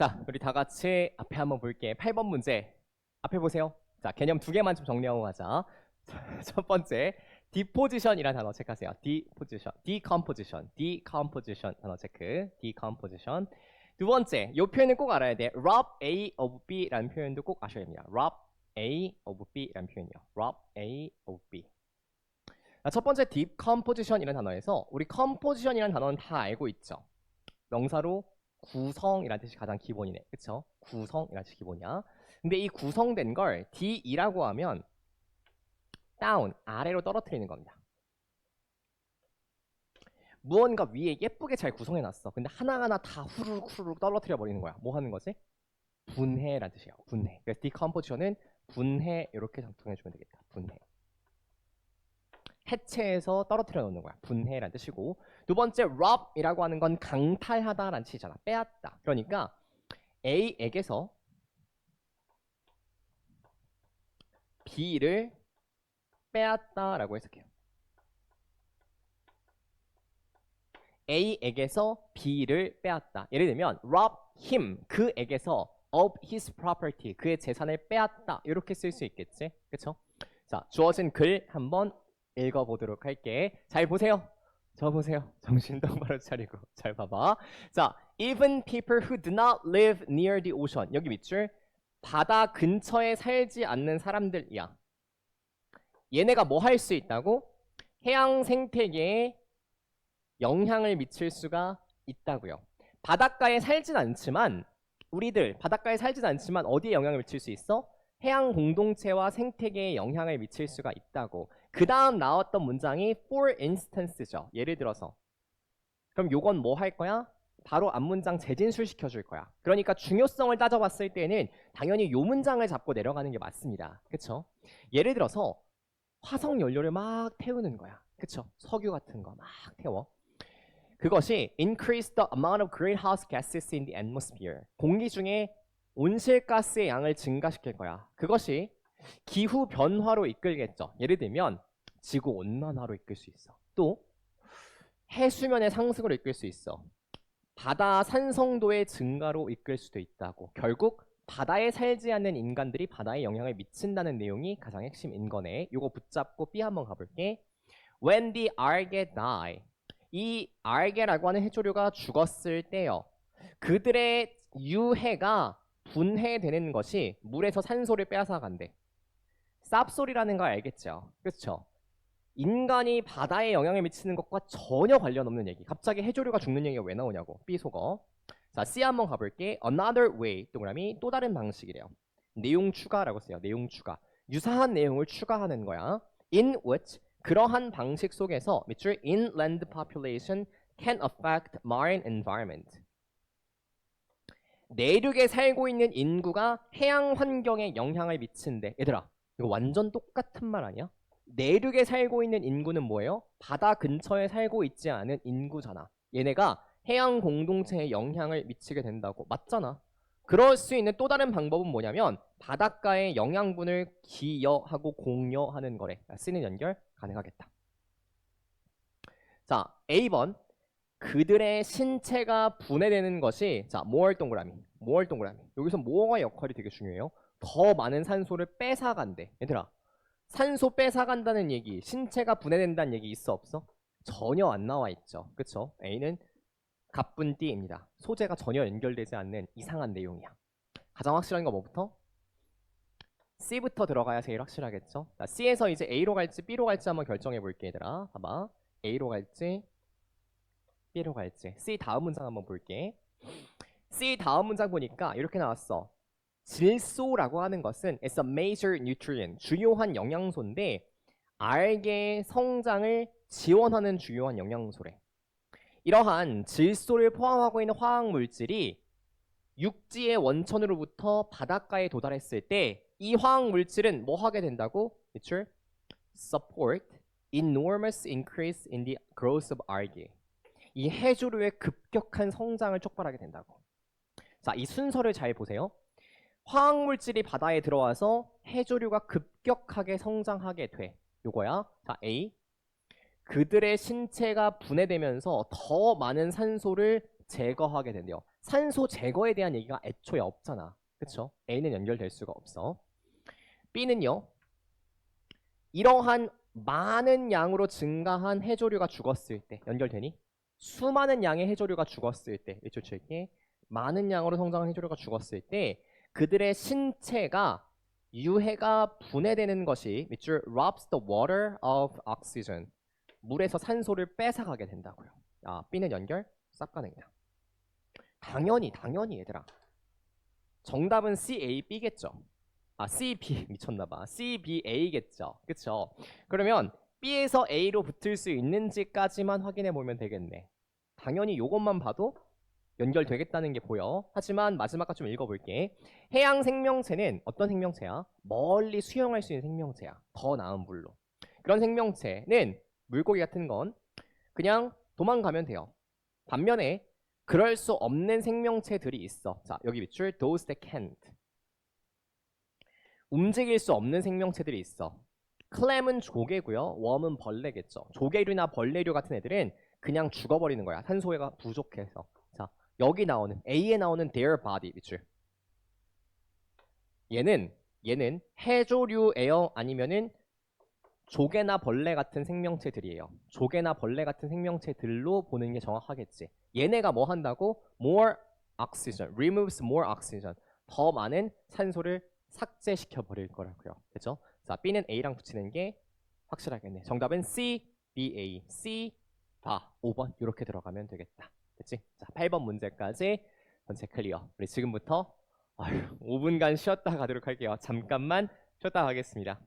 자, 우리 다 같이 앞에 한번 볼게. 8번 문제. 앞에 보세요. 자, 개념 두 개만 좀 정리하고 가자. 자, 첫 번째, deposition이라는 단어 체크하세요. deposition, decomposition, decomposition 단어 체크. decomposition. 두 번째, 이 표현은 꼭 알아야 돼. rob A of B라는 표현도 꼭 아셔야 됩니다. rob A of B라는 표현이요. rob A of B. 자, 첫 번째 decomposition이라는 단어에서 우리 composition이라는 단어는 다 알고 있죠. 명사로 구성이라는 뜻이 가장 기본이네. 그쵸? 구성이라는 뜻이 기본이야. 근데 이 구성된 걸 D이라고 하면 다운, 아래로 떨어뜨리는 겁니다. 무언가 위에 예쁘게 잘 구성해놨어. 근데 하나하나 다 후루룩 후루룩 떨어뜨려 버리는 거야. 뭐 하는 거지? 분해라는 뜻이에요. 분해. 그래서 decomposition은 분해 이렇게 작성해 주면 되겠다. 해체해서 떨어뜨려 놓는 거야. 분해라는 뜻이고 두 번째 rob이라고 하는 건 강탈하다라는 뜻이잖아. 빼앗다. 그러니까 A에게서 B를 빼앗다라고 해석해요. A에게서 B를 빼앗다. 예를 들면 rob him 그에게서 of his property 그의 재산을 빼앗다 이렇게 쓸 수 있겠지, 그렇죠? 자 주어진 글 한번 읽어보도록 할게. 잘 보세요. 저 보세요. 정신 똑바로 차리고 잘 봐봐. 자, even people who do not live near the ocean 여기 밑줄 바다 근처에 살지 않는 사람들이야. 얘네가 뭐 할 수 있다고? 해양 생태계에 영향을 미칠 수가 있다고요. 바닷가에 살진 않지만 우리들 바닷가에 살진 않지만 어디에 영향을 미칠 수 있어? 해양 공동체와 생태계에 영향을 미칠 수가 있다고. 그 다음 나왔던 문장이 for instance죠. 예를 들어서. 그럼 요건 뭐 할 거야? 바로 앞 문장 재진술 시켜줄 거야. 그러니까 중요성을 따져봤을 때는 당연히 요 문장을 잡고 내려가는 게 맞습니다. 그쵸? 예를 들어서 화석 연료를 막 태우는 거야. 그쵸? 석유 같은 거 막 태워. 그것이 increase the amount of greenhouse gases in the atmosphere. 공기 중에 온실가스의 양을 증가시킬 거야. 그것이 기후 변화로 이끌겠죠. 예를 들면 지구 온난화로 이끌 수 있어. 또 해수면의 상승으로 이끌 수 있어. 바다 산성도의 증가로 이끌 수도 있다고. 결국 바다에 살지 않는 인간들이 바다에 영향을 미친다는 내용이 가장 핵심인 거네. 요거 붙잡고 B 한번 가볼게. When the algae die. 이 algae라고 하는 해조류가 죽었을 때요. 그들의 유해가 분해되는 것이 물에서 산소를 빼앗아 간대. 쌉소리라는 걸 알겠죠? 그렇죠? 인간이 바다에 영향을 미치는 것과 전혀 관련 없는 얘기. 갑자기 해조류가 죽는 얘기가 왜 나오냐고. 삐속어. 자, C 한번 가볼게. Another way. 동그라미 또 다른 방식이래요. 내용 추가라고 써요. 내용 추가. 유사한 내용을 추가하는 거야. In which 그러한 방식 속에서 밑줄 inland population can affect marine environment. 내륙에 살고 있는 인구가 해양 환경에 영향을 미친대. 얘들아, 이거 완전 똑같은 말 아니야? 내륙에 살고 있는 인구는 뭐예요? 바다 근처에 살고 있지 않은 인구잖아. 얘네가 해양 공동체에 영향을 미치게 된다고. 맞잖아. 그럴 수 있는 또 다른 방법은 뭐냐면 바닷가에 영양분을 기여하고 공여하는 거래. 쓰는 연결 가능하겠다. 자, A번. 그들의 신체가 분해되는 것이 자, 모얼 동그라미. 모얼 동그라미. 여기서 모어가 역할이 되게 중요해요. 더 많은 산소를 뺏어간대. 얘들아, 산소 뺏어간다는 얘기, 신체가 분해된다는 얘기 있어 없어? 전혀 안 나와 있죠. 그쵸? A는 가쁜 띠입니다. 소재가 전혀 연결되지 않는 이상한 내용이야. 가장 확실한 거 뭐부터? C부터 들어가야 제일 확실하겠죠? 자, C에서 이제 A로 갈지 B로 갈지 한번 결정해 볼게 얘들아. 봐봐. A로 갈지 B로 갈지. C 다음 문장 한번 볼게. C 다음 문장 보니까 이렇게 나왔어. 질소라고 하는 것은 it's a major nutrient, 주요한 영양소인데 알게의 성장을 지원하는 주요한 영양소래. 이러한 질소를 포함하고 있는 화학 물질이 육지의 원천으로부터 바닷가에 도달했을 때 이 화학 물질은 뭐 하게 된다고? 밑줄 support enormous increase in the growth of algae. 이 해조류의 급격한 성장을 촉발하게 된다고. 자, 이 순서를 잘 보세요. 화학 물질이 바다에 들어와서 해조류가 급격하게 성장하게 돼. 요거야. 자, A. 그들의 신체가 분해되면서 더 많은 산소를 제거하게 된대요. 산소 제거에 대한 얘기가 애초에 없잖아. 그쵸? A는 연결될 수가 없어. B는요. 이러한 많은 양으로 증가한 해조류가 죽었을 때 연결되니? 수많은 양의 해조류가 죽었을 때 밑줄 칠게 많은 양으로 성장한 해조류가 죽었을 때 그들의 신체가 유해가 분해되는 것이 밑줄 robs the water of oxygen 물에서 산소를 뺏어가게 된다고요. 아, B는 연결 싹 그냥. 당연히 당연히 얘들아. 정답은 C, A, B겠죠. 아, C, B 미쳤나 봐. C, B, A겠죠. 그쵸? 그러면 B에서 A로 붙을 수 있는지까지만 확인해 보면 되겠네. 당연히 요것만 봐도 연결되겠다는 게 보여. 하지만 마지막까지 좀 읽어볼게. 해양 생명체는 어떤 생명체야? 멀리 수영할 수 있는 생명체야. 더 나은 물로. 그런 생명체는 물고기 같은 건 그냥 도망가면 돼요. 반면에 그럴 수 없는 생명체들이 있어. 자, 여기 밑줄 those that can't. 움직일 수 없는 생명체들이 있어. 클램은 조개고요. 웜은 벌레겠죠. 조개류나 벌레류 같은 애들은 그냥 죽어버리는 거야. 산소가 부족해서. 자, 여기 나오는 A에 나오는 their body 밑줄. 얘는 얘는 해조류예요. 아니면은 조개나 벌레 같은 생명체들이에요. 조개나 벌레 같은 생명체들로 보는 게 정확하겠지. 얘네가 뭐 한다고? More oxygen, removes more oxygen. 더 많은 산소를 삭제시켜 버릴 거라고요. 그죠? 자, B는 A랑 붙이는 게 확실하겠네. 정답은 C, B, A, C, 다 5번 이렇게 들어가면 되겠다. 됐지? 자, 8번 문제까지 전체 클리어. 우리 지금부터 아유, 5분간 쉬었다 가도록 할게요. 잠깐만 쉬었다 가겠습니다.